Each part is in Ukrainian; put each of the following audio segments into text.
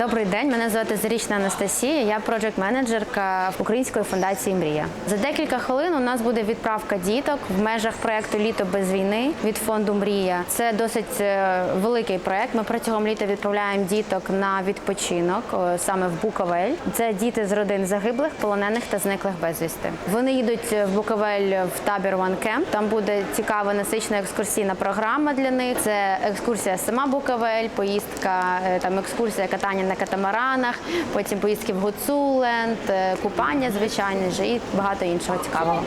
Добрий день, мене звати Зарічна Анастасія. Я проджект-менеджерка Української фундації Мрія. За декілька хвилин у нас буде відправка діток в межах проекту Літо без війни від фонду Мрія. Це досить е, великий проект. Ми протягом літа відправляємо діток на відпочинок е, саме в Буковель. Це діти з родин загиблих, полонених та зниклих безвісти. Вони їдуть в Буковель в табір One Camp. Там буде цікава насичена екскурсійна програма для них. Це екскурсія сама Буковель, поїздка е, там екскурсія катання на катамаранах, потім поїздки в Гуцуленд, е, купання, звичайно ж, і багато іншого цікавого.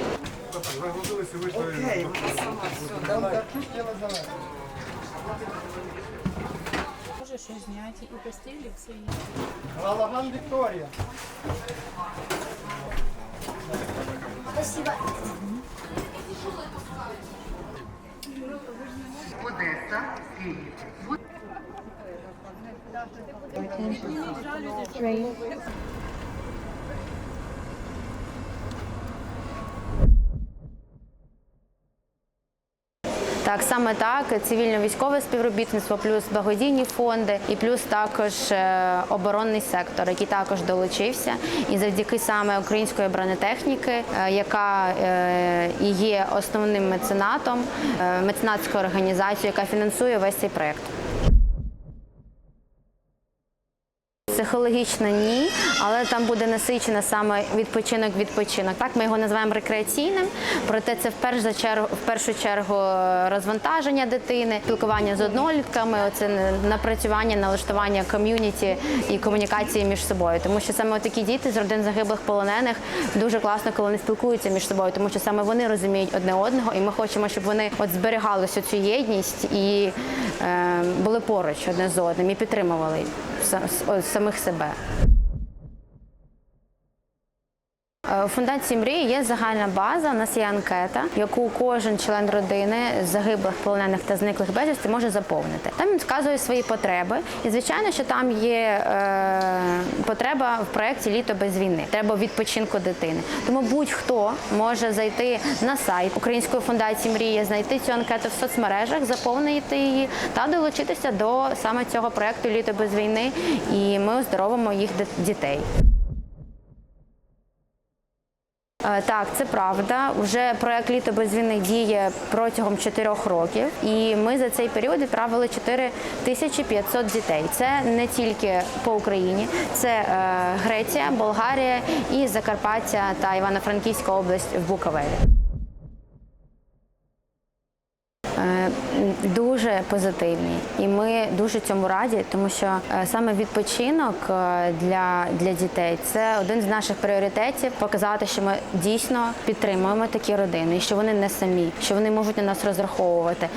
Може щось зняти і постілі все є. Галаган Вікторія. Одеса, Київ. Так, саме так, цивільно-військове співробітництво, плюс благодійні фонди, і плюс також е, оборонний сектор, який також долучився. І завдяки саме української бронетехніки, е, яка е, є основним меценатом, меценатською організацією, яка фінансує весь цей проект. Психологічно ні, але там буде насичено саме відпочинок відпочинок. Так ми його називаємо рекреаційним. Проте це в перш за чергу в першу чергу розвантаження дитини, спілкування з однолітками, оце напрацювання, налаштування ком'юніті і комунікації між собою. Тому що саме такі діти з родин загиблих полонених дуже класно, коли вони спілкуються між собою, тому що саме вони розуміють одне одного, і ми хочемо, щоб вони от зберігали цю єдність і е, були поруч одне з одним і підтримували самих себе. Е, У фундації мрії є загальна база. У нас є анкета, яку кожен член родини загиблих, полонених та зниклих безвісти може заповнити. Там він вказує свої потреби, і звичайно, що там є е, потреба в проєкті Літо без війни. Треба відпочинку дитини. Тому будь-хто може зайти на сайт Української фундації Мрія, знайти цю анкету в соцмережах, заповнити її та долучитися до саме цього проєкту Літо без війни. І ми оздоровимо їх дітей. Е, Так, це правда. Вже проект літо без війни діє протягом 4 років, і ми за цей період відправили 4500 дітей. Це не тільки по Україні, це е, Греція, Болгарія і Закарпаття та Івано-Франківська область в Буковелі. Е, Дуже позитивні, і ми дуже цьому раді, тому що е, саме відпочинок е, для, для дітей це один з наших пріоритетів показати, що ми дійсно підтримуємо такі родини, і що вони не самі, що вони можуть на нас розраховувати.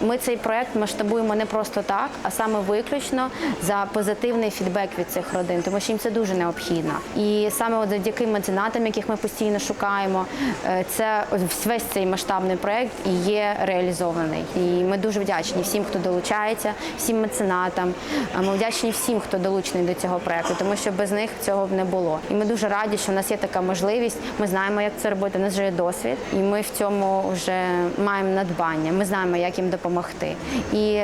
Ми цей проект масштабуємо не просто так, а саме виключно за позитивний фідбек від цих родин, тому що їм це дуже необхідно. І саме от завдяки меценатам, яких ми постійно шукаємо, е, це весь цей масштабний проект і є реалізований. І ми дуже вдячні всім, хто долучається, всім меценатам. Ми вдячні всім, хто долучений до цього проекту, тому що без них цього б не було. І ми дуже раді, що в нас є така можливість. Ми знаємо, як це робити. У нас вже є досвід, і ми в цьому вже маємо надбання. Ми знаємо, як їм допомогти. І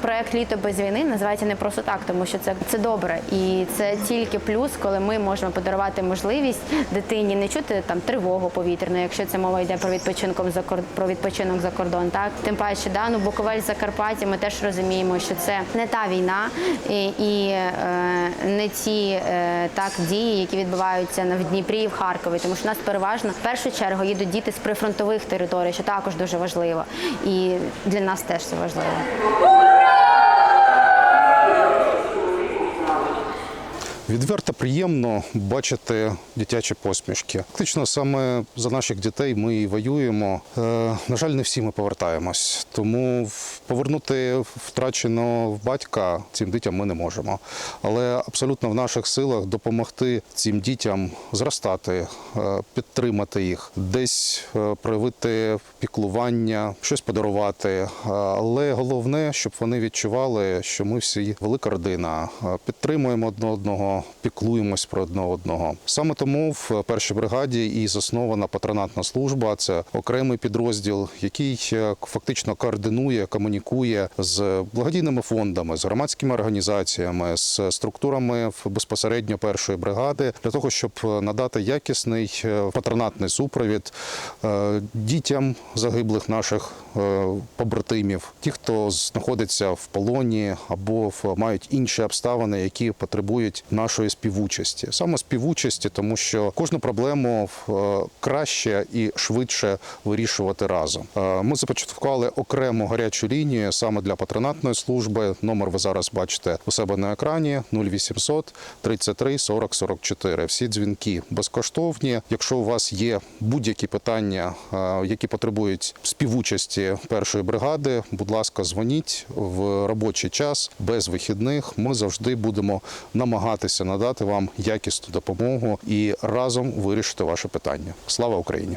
проект Літо без війни називається не просто так, тому що це, це добре. І це тільки плюс, коли ми можемо подарувати можливість дитині не чути там тривогу повітряну, якщо це мова йде про відпочинком за про відпочинок за кордон. Так тим паче, да, ну Буковель Закарпаття. Ми теж розуміємо, що це не та війна і, і е, не ті е, так дії, які відбуваються в Дніпрі і в Харкові, тому що у нас переважно в першу чергу їдуть діти з прифронтових територій, що також дуже важливо, і для нас теж це важливо. Відверто приємно бачити дитячі посмішки. Фактично саме за наших дітей ми і воюємо. Е, на жаль, не всі ми повертаємось. Тому повернути втраченого батька цим дітям ми не можемо. Але абсолютно в наших силах допомогти цим дітям зростати, е, підтримати їх, десь е, проявити піклування, щось подарувати. Але головне, щоб вони відчували, що ми всі велика родина, підтримуємо одне одного, піклуємось про одне одного. Саме тому в першій бригаді і заснована патронатна служба. Це окремий підрозділ, який е, фактично координує, комунікує з благодійними фондами, з громадськими організаціями, з структурами безпосередньо першої бригади для того, щоб надати якісний е, патронатний супровід е, дітям загиблих наших е, побратимів, ті, хто знаходиться в полоні або мають інші обставини, які потребують нашої співучасті. Саме співучасті, тому що кожну проблему е, краще і швидше вирішувати разом. Е, Ми започаткували окрему гарячу лінію саме для патронатної служби. Номер ви зараз бачите у себе на екрані 0800 33 40 44. Всі дзвінки безкоштовні. Якщо у вас є будь-які питання, е, які потребують співучасті першої бригади, будь ласка, дзвоніть в робочий час без вихідних. Ми завжди будемо намагатися надати вам якісну допомогу і разом вирішити ваше питання. Слава Україні!